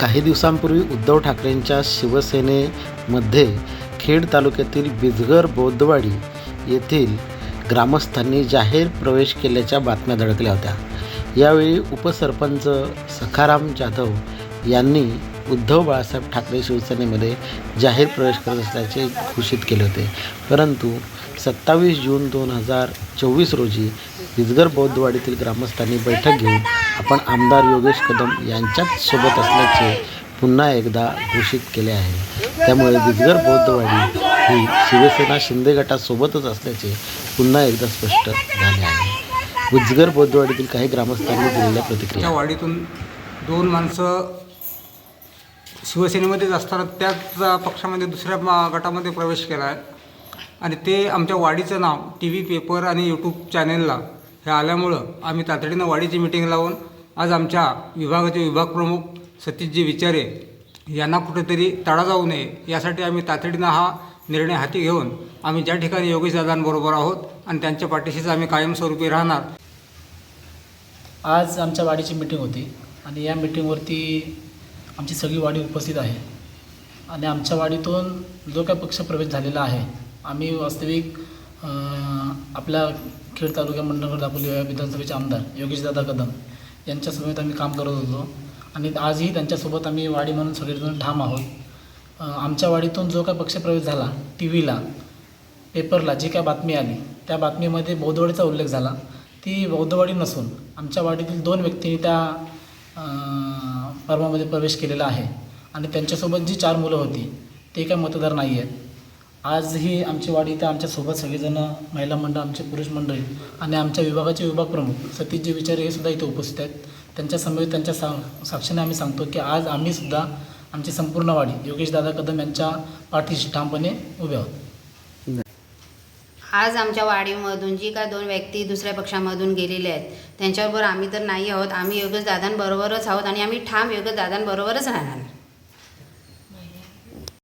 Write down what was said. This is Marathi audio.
काही दिवसांपूर्वी उद्धव ठाकरेंच्या शिवसेनेमध्ये खेड तालुक्यातील बिजगर बौद्धवाडी येथील ग्रामस्थांनी जाहीर प्रवेश केल्याच्या बातम्या धडकल्या होत्या. यावेळी उपसरपंच सखाराम जाधव यांनी उद्धव बाळासाहेब ठाकरे शिवसेनेमध्ये जाहीर प्रवेश करत असल्याचे घोषित केले होते. परंतु सत्तावीस जून दोन हजार चोवीस रोजी विजगर बौद्धवाडीतील ग्रामस्थांनी बैठक घेऊन आपण आमदार योगेश कदम यांच्याच सोबत असल्याचे पुन्हा एकदा घोषित केले आहे. त्यामुळे बिजगर बौद्धवाडी ही शिवसेना शिंदे गटासोबतच असल्याचे पुन्हा एकदा स्पष्ट झाले आहे. उजगर बौद्धवाडीतील काही ग्रामस्थांनी दिलेल्या प्रतिक्रिया. वाडीतून दोन माणसं शिवसेनेमध्येच असताना त्याच पक्षामध्ये दुसऱ्या गटामध्ये प्रवेश केला आहे आणि ते आमच्या वाडीचं नाव टी व्ही पेपर आणि यूट्यूब चॅनेलला हे आल्यामुळं आम्ही तातडीनं वाडीची मिटिंग लावून आज आमच्या विभागाचे विभाग प्रमुख सतीशजी विचारे यांना कुठेतरी तडा जाऊ नये यासाठी आम्ही तातडीनं हा निर्णय हाती घेऊन आम्ही ज्या ठिकाणी योगेश दादांबरोबर आहोत आणि त्यांच्या पाठीशीच आम्ही कायमस्वरूपी राहणार. आज आमच्या वाडीची मीटिंग होती आणि या मीटिंगवरती आमची सगळी वाडी उपस्थित आहे. आणि आमच्या वाडीतून जो काय पक्षप्रवेश झालेला आहे आम्ही वास्तविक आपल्या खेड तालुक्या मंडळगड दापोली विधानसभेचे आमदार योगेशदादा कदम यांच्यासमवेत आम्ही काम करत होतो. आणि आजही त्यांच्यासोबत आम्ही वाडी म्हणून सगळेजण ठाम आहोत. आमच्या वाडीतून जो काय पक्षप्रवेश झाला टी व्हीला पेपरला जी काय बातमी आली त्या बातमीमध्ये बौद्धवाडीचा उल्लेख झाला. ती बौद्धवाडी नसून आमच्या वाडीतील दोन व्यक्तींनी त्या फर्मामध्ये प्रवेश केलेला आहे. आणि त्यांच्यासोबत जी चार मुलं होती ते काय मतदार नाही आहेत आजही आमची वाडी इथं आमच्यासोबत सगळेजणं महिला मंडळ आमचे पुरुष मंडळी आणि आमच्या विभागाचे विभाग प्रमुख सतीशजी विचारे हे सुद्धा इथे उपस्थित आहेत. त्यांच्यासमोर त्यांच्या सा साक्षीने आम्ही सांगतो की आज आम्हीसुद्धा आमची संपूर्ण वाडी योगेशदादा कदम यांच्या पाठीशी ठामपणे उभे आहोत. आज आमच्या वाडीमधून जी काय दोन व्यक्ती दुसऱ्या पक्षामधून गेलेले आहेत त्यांच्याबरोबर आम्ही तर नाही आहोत. आम्ही योगेश दादांबरोबरच आहोत आणि आम्ही ठाम योगेश दादांबरोबरच राहणार.